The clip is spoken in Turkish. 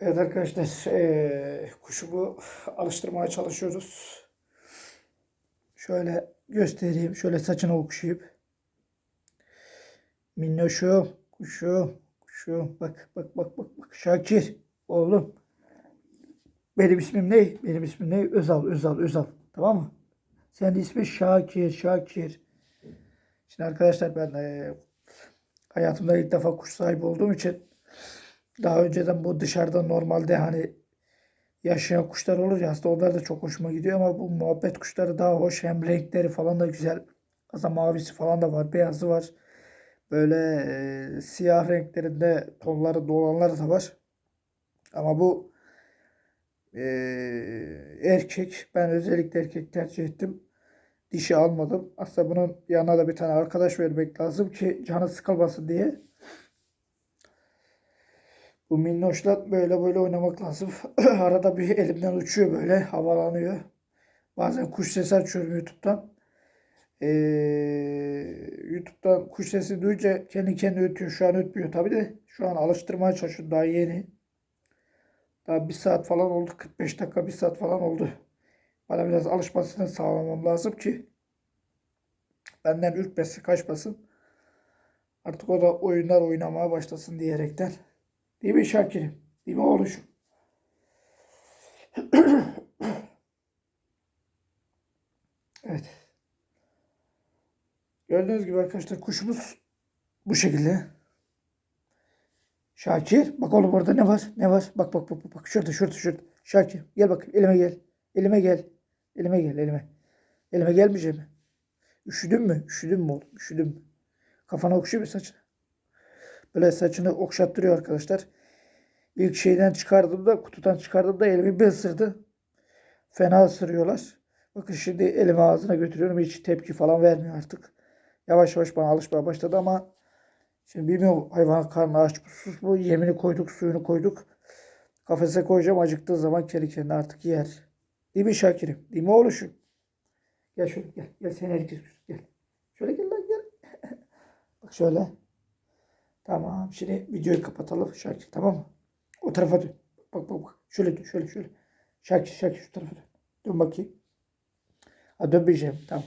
Evet arkadaşlar, eee kuşumu alıştırmaya çalışıyoruz. Şöyle göstereyim, şöyle saçını okşayıp. Minnoşum, kuşum, kuşum. Bak, bak, bak, bak, bak. Şakir, oğlum. Benim ismim ne? Benim ismim ne? Özal, Özal, Özal. Tamam mı? Senin ismin Şakir, Şakir. Şimdi arkadaşlar ben eee, hayatımda ilk defa kuş sahibi olduğum için daha önceden bu dışarıda normalde hani yaşayan kuşlar olur ya aslında onlar da çok hoşuma gidiyor ama bu muhabbet kuşları daha hoş. Hem renkleri falan da güzel. Aslında mavisi falan da var. Beyazı var. Böyle e, siyah renklerinde tonları dolanlar da var. Ama bu e, erkek. Ben özellikle erkek tercih ettim. Dişi almadım. Aslında bunun yanına da bir tane arkadaş vermek lazım ki canı sıkılmasın diye. Bu minnoşla böyle böyle oynamak lazım. Arada bir elimden uçuyor böyle havalanıyor. Bazen kuş sesi açıyorum YouTube'dan. Ee, YouTube'dan kuş sesi duyunca kendi kendine ötüyor. Şu an ötmüyor tabii de. Şu an alıştırmaya çalışıyorum. Daha yeni. Daha bir saat falan oldu. 45 dakika bir saat falan oldu. Bana biraz alışmasını sağlamam lazım ki benden ürkmesin, kaçmasın. Artık o da oyunlar oynamaya başlasın diyerekten. Değil mi Şakir'im? Değil mi oğluşum? Evet. Gördüğünüz gibi arkadaşlar kuşumuz bu şekilde. Şakir bak oğlum orada ne var? Ne var? Bak bak bak bak. Şurada şurada şurada. Şakir gel bak elime gel. Elime gel. Elime gel elime. Elime gelmeyecek mi? Üşüdün mü? Üşüdün mü oğlum? Üşüdün mü? Kafana okşuyor mu saçını? Böyle saçını okşattırıyor arkadaşlar. İlk şeyden çıkardığımda, kutudan çıkardığımda elimi bir ısırdı. Fena ısırıyorlar. Bakın şimdi elimi ağzına götürüyorum. Hiç tepki falan vermiyor artık. Yavaş yavaş bana alışmaya başladı ama şimdi bilmiyorum hayvan karnı aç mı sus mu yemini koyduk suyunu koyduk. Kafese koyacağım acıktığı zaman kendi kendine artık yer. Değil mi Şakir'im? Değil mi oğluşum? Gel şöyle gel. Gel sen herkes gel. Şöyle gel lan gel. Bak şöyle. Tamam. Şimdi videoyu kapatalım Şakir tamam mı? O tarafa dön. Bak bak bak. Şöyle dön şöyle şöyle. Şakir Şakir şu tarafa dön. Dön bakayım. Ha dönmeyeceğim. Tamam.